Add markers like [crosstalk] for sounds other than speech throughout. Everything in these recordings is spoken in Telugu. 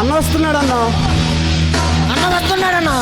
అన్న వస్తున్నాడన్నా. అన్న వస్తున్నాడన్నా.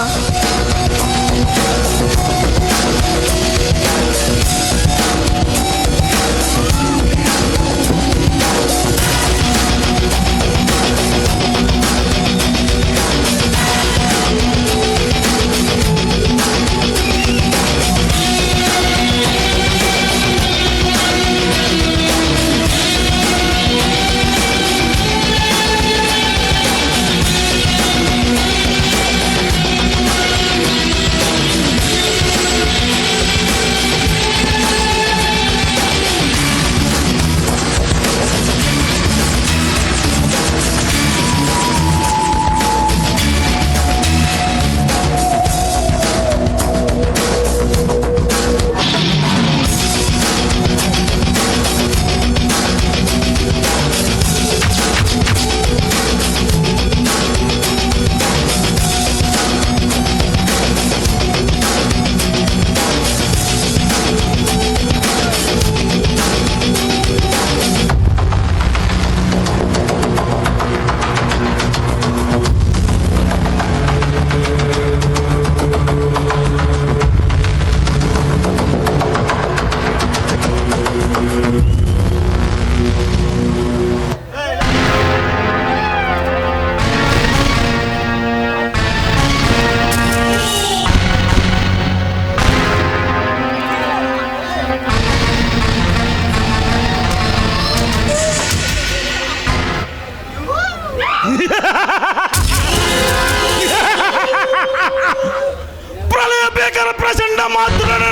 ప్రళయ భీకర ప్రచండ మాత్రుడను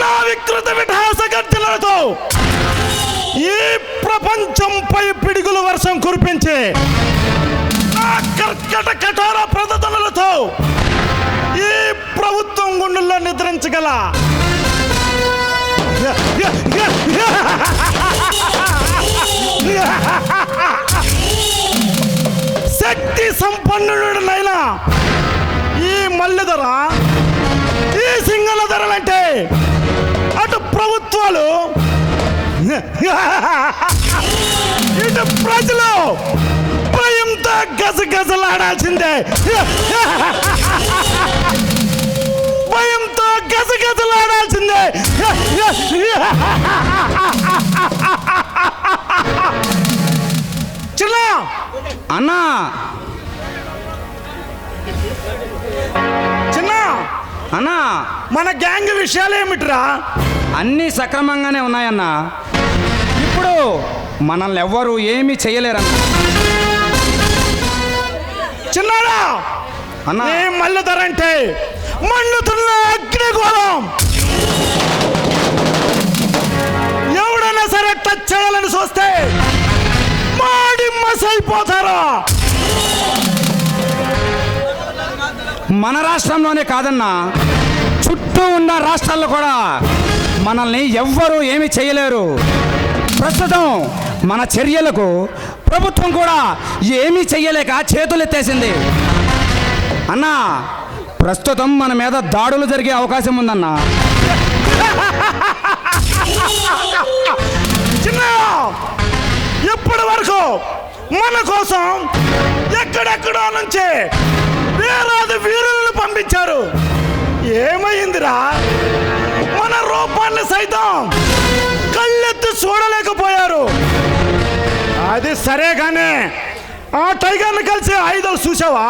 నా వికృత విఠాస గర్జనలతో ఈ ప్రపంచంపై పిడుగుల వర్షం కురిపించే నా కర్కట కఠోర ప్రదతనలతో ఈ ప్రభుత్వం గుండెల్లో నిద్రించగల [laughs] శక్తి సంపన్నుడు నైనా ఈ మల్లెధర ఈ సింగల ధరలంటే అటు ప్రభుత్వాలు [laughs] ఇటు ప్రజలు భయంతో గజగజలాడాల్సిందే. [laughs] భయంతో గజగజలాడాల్సిందే. [laughs] చిన్న అన్నా! చిన్న! అన్నా! మన గ్యాంగ్ విషయాలు ఏమిట్రా? అన్నీ సక్రమంగానే ఉన్నాయన్నా. ఇప్పుడు మనల్ని ఎవ్వరూ ఏమీ చేయలేరన్నా. చిన్నాడా! అన్నా! ఏ మల్లె ధర అంటే మండుతున్న అగ్నిగోళం. మసైపోతారు మన రాష్ట్రంలోనే కాదన్నా చుట్టూ ఉన్న రాష్ట్రాల్లో కూడా మనల్ని ఎవ్వరూ ఏమీ చేయలేరు. ప్రస్తుతం మన చర్యలకు ప్రభుత్వం కూడా ఏమీ చెయ్యలేక చేతులెత్తేసింది. అన్నా ప్రస్తుతం మన మీద దాడులు జరిగే అవకాశం ఉందన్నా. ఇప్పటి వరకు మన కోసం ఎక్కడెక్కడో నుంచి వేలాది వీరులను పంపించారు. ఏమైందిరా? మన రూపాన్ని సైతం కళ్ళెత్తి చూడలేకపోయారు. అది సరే కానీ ఆ టైగర్ని కలిసి ఐదు చూసావా?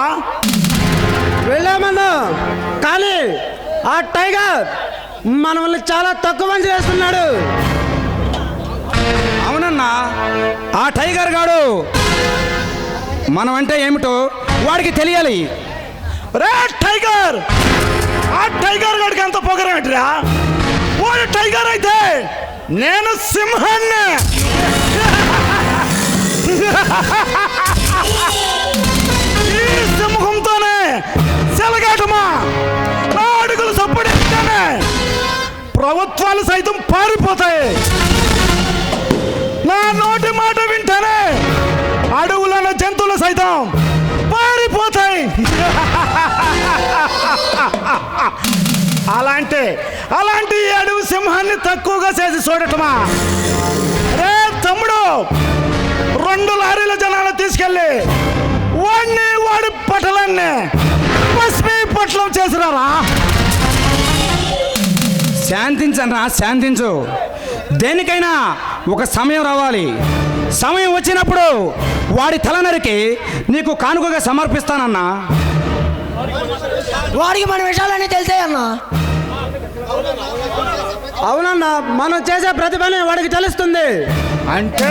వెళ్ళామన్నా కానీ ఆ టైగర్ మనల్ని చాలా తక్కువ మంది చేస్తున్నాడు. అవునన్నా ఆ టైగర్ గాడు మనం అంటే ఏమిటో వాడికి తెలియాలి. రే టైగర్! ఆ టైగర్ గడికి అంత పొగరేమిటిరా వాడు టైగర్ అయితే నేను సింహాన్ని! ఈ సింహంతోనే సెలగాటమా? నా అడుగులు సప్పుడెత్తానే ప్రభుత్వాలు సైతం పారిపోతాయి. నా నోటి జంతువులు పారిపోతాయి. అలాంటి అలాంటి అడవి సింహాన్ని తక్కువగా చేసి చూడటమా? రే తమ్ముడు రెండు లారీల జనాలు తీసుకెళ్ళి వాడిని వాడి పటలన్నీ పసిపి పట్లం చేసినారా? శాంతించరా శాంతించు. దేనికైనా ఒక సమయం రావాలి. సమయం వచ్చినప్పుడు వాడి తల నరికి నీకు కానుకగా సమర్పిస్తానన్నా. వాడికి మన విషయాలన్నీ తెలిసాయి అన్న అవునన్నా మనం చేసే ప్రతి పని వాడికి తెలుస్తుంది. అంటే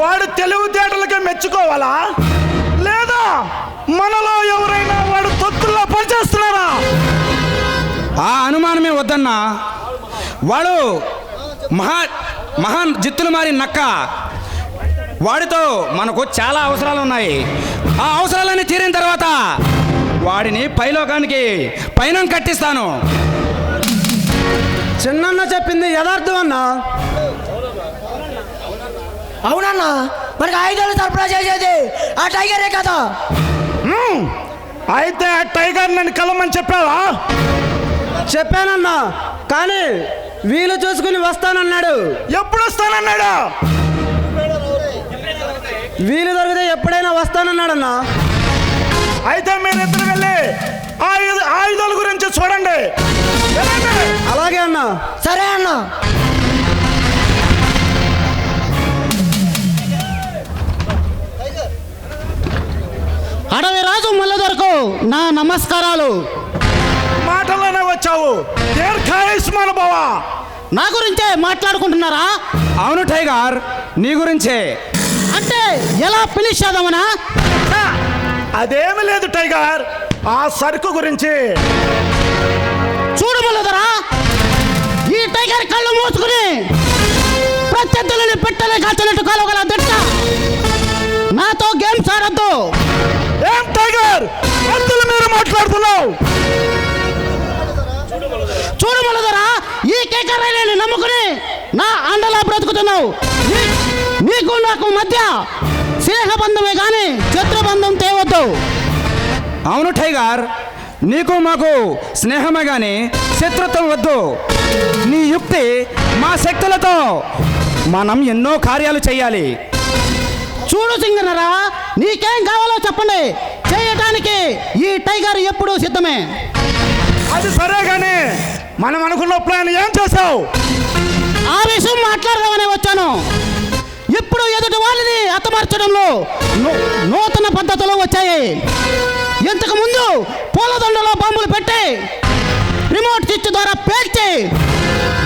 వాడు తెలివితేటలకి మెచ్చుకోవాలా? లేదా మనలో ఎవరైనా వాడు తొత్తుల్లో పనిచేస్తున్నారా? ఆ అనుమానమే వద్దన్నా. వాడు మహా మహాన్ జిత్తులు మారి నక్క. వాడితో మనకు చాలా అవసరాలు ఉన్నాయి ఆ అవసరాలన్నీ తీరిన తర్వాత వాడిని పైలోకానికి పైన కట్టిస్తాను. చిన్నన్న చెప్పింది యథార్థం అన్నా. అవునన్నా మనకి ఆయుధాలు సరఫరా చేసేది ఆ టైగరే కదా. హ్మ్. అయితే ఆ టైగర్ నన్ను కలమని చెప్పావా? చెప్పానన్నా కానీ వీలు చూసుకుని వస్తానన్నాడు. ఎప్పుడు వస్తానన్నాడు? వీలు దొరికితే ఎప్పుడైనా వస్తానన్నాడన్నా? అయితే మీరిద్దరు వెళ్ళి ఆయుధ ఆయుధాల గురించి చూడండి. అలాగే అన్నా. సరే అన్న. అడవి రాజు మల్లదొరకు నా నమస్కారాలు. మాటలోనే వచ్చావు. దీర్ఘాయుష్మాన భవ. నా గురించే మాట్లాడుకుంటున్నారా? అవును టైగర్. నీ గురించే. ఎలా పిలిచేదామనా! అదేమి లేదు టైగర్. ఆ సరుకు గురించి. చూడు మల్లదొరా ఈ టైగర్ కళ్ళు మూసుకుని ప్రత్యర్థులని పెట్టలే కాల్చినట్టు కలవగల దిట్ట నాతో గేమ్స్ ఆడద్దు ఏం టైగర్? ఎందుకు మీరు మాట్లాడుతున్నావు? చూడు మల్లదొరా ఈ కేకరైన నమ్ముకుని నా అండలా బ్రతుకుతున్నావు. నీకు నాకు మధ్య స్నేహబంధమే కానీ శత్రుబంధం తేవద్దు. అవును టైగర్. నీకు మాకు స్నేహమే గాని శత్రుత్వం వద్దు. నీ యుక్తి మా శక్తులతో మనం ఎన్నో కార్యాలు చేయాలి. చూడు సింగనరా నీకేం కావాలో చెప్పండి. చేయటానికి ఈ టైగర్ ఎప్పుడూ సిద్ధమే. అది సరే గాని మనం అనుకున్న ప్లాన్ ఏం చేసావు ఆ విషయం మాట్లాడదామని వచ్చాను. ఇప్పుడు ఎదుటి వాళ్ళని హతమార్చడంలో నూతన పద్ధతులు వచ్చాయి. ఇంతకు ముందు పూలదండలో బాంబులు పెట్టి రిమోట్ స్విచ్ ద్వారా పేల్చి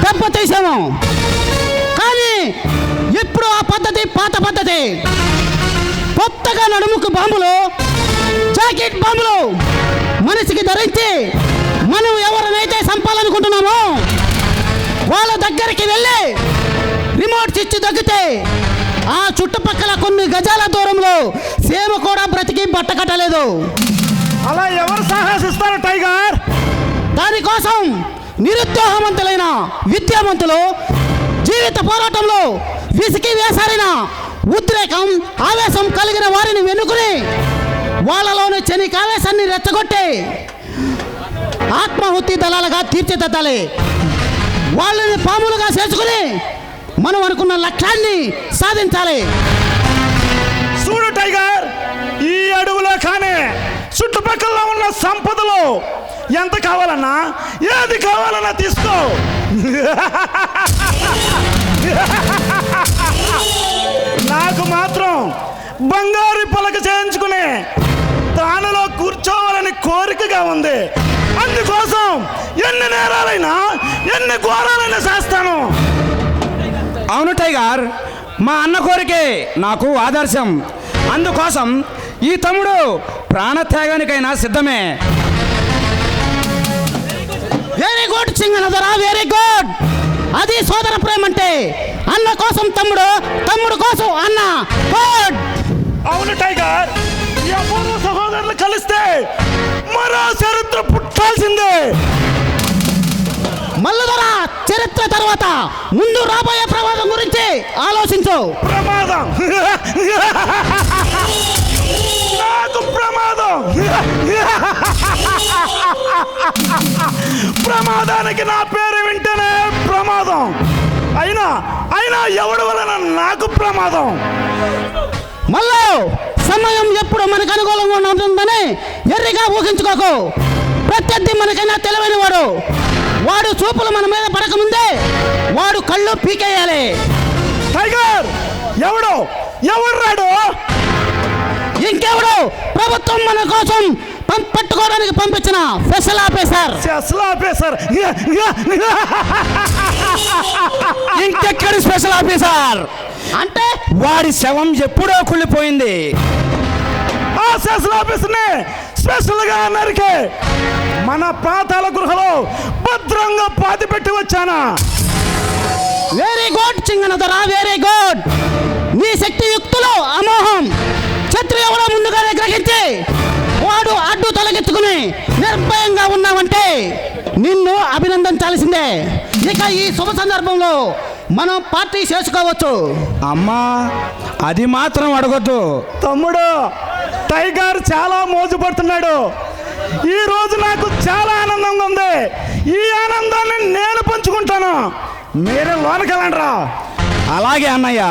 దెబ్బ తీసాము. కానీ ఇప్పుడు ఆ పద్ధతి పాత పద్ధతి. కొత్తగా నడుముకు బాంబులు జాకెట్ బాంబులు మనిషికి ధరించి మనం ఎవరినైతే చంపాలనుకుంటున్నామో వాళ్ళ దగ్గరికి వెళ్ళి రిమోట్ స్విచ్ తగ్గితే ఆ చుట్టుపక్కల కొన్ని గజాల దూరంలో సేమ కూడా బ్రతికి బట్ట కట్టలేదు అలా ఎవరు సాహసిస్తారు టైగర్? దానికోసం నిరుద్యోగవంతులైన విద్యావంతులు జీవిత పోరాటంలో విసికి వేసారిన ఉద్రేకం ఆవేశం కలిగిన వారిని వెనుకుని వాళ్ళలోని చెని ఆవేశాన్ని రెచ్చగొట్టి ఆత్మాహుతి దళాలుగా తీర్చిదిద్దాలి. వాళ్ళని పాములుగా చేసుకుని మనం అనుకున్న లక్ష్యాన్ని సాధించాలి. చూడు టైగర్ ఈ అడవులో కానీ చుట్టుపక్కల ఉన్న సంపదలు ఎంత కావాలన్నా ఏది కావాలన్నా తీసుకో. నాకు మాత్రం బంగారు పలక చేయించుకునే దానిలో కూర్చోవాలని కోరికగా ఉంది. అందుకోసం ఎన్ని నేరాలైనా ఎన్ని ఘోరాలైనా చేస్తాను. అవును టైగర్. మా అన్న కోరికే నాకు ఆదర్శం. అందుకోసం ఈ తమ్ముడు ప్రాణత్యాగానికైనా సిద్ధమే. వెరీ గుడ్ సింగనదరా వెరీ గుడ్ అది సోదర ప్రేమ అంటే అన్న కోసం తమ్ముడు తమ్ముడు కోసం అన్న. గుడ్ అవును టైగర్. అపూర్వ సహోదరులు కలిస్తే మరో చరిత్ర పుట్టాల్సిందే. మల్లదర చరిత్ర తర్వాత ముందు రాబోయే ప్రమాదం గురించి ఆలోచించు. ప్రమాదం. నాకు ప్రమాదం. ప్రమాదానికి నా పేరు వింటేనే ప్రమాదం. అయినా అయినా ఎవడి వలన నాకు ప్రమాదం? మళ్ళీ సమయం ఎప్పుడు మనకు అనుకూలంగా ఉంటుందని ఎర్రిగా ఊహించుకోకు. ప్రత్యర్థి మనకైనా తెలివైన వాడు వాడు చూపులు మన మీద పడకముందే వాడు కళ్ళు పీకేయాలి. టైగర్ ఎవడు? ఎవడు రాడు? ఇంకెవడు? ప్రభుత్వం మన కోసం పట్టుకోవడానికి పంపించిన స్పెషల్ ఆఫీసర్. అసలు ఆపేశారు ఇంకెక్కడి స్పెషల్ ఆఫీసర్? అంటే? వాడి శవం ఎప్పుడో కుళ్ళిపోయింది. ఆ స్పెషల్ ఆఫీసర్ని స్పెషల్గా నరికి మన పాతాల గృహలో భద్రంగా పాతి పెట్టి వచ్చానా? వెరీ గుడ్ చింగనదరా వెరీ గుడ్ నీ శక్తి యుక్తులు అమోహం క్షత్రియుడు ముందుగానే గ్రహించి వాడు అడ్డు తొలగించుకుని నిర్భయంగా ఉన్నావంటే నిన్ను అభినందించాల్సిందే. ఇక ఈ శుభ సందర్భంలో మనం పార్టీ చేసుకోవచ్చు. అమ్మా అది మాత్రం అడగొద్దు. తమ్ముడు టైగర్ చాలా మోజుపడుతున్నాడు. ఈ రోజు నాకు చాలా ఆనందంగా ఉంది. ఈ ఆనందాన్ని నేను పంచుకుంటాను. మీరే లోనకెళ్ళండి రా. అలాగే అన్నయ్య.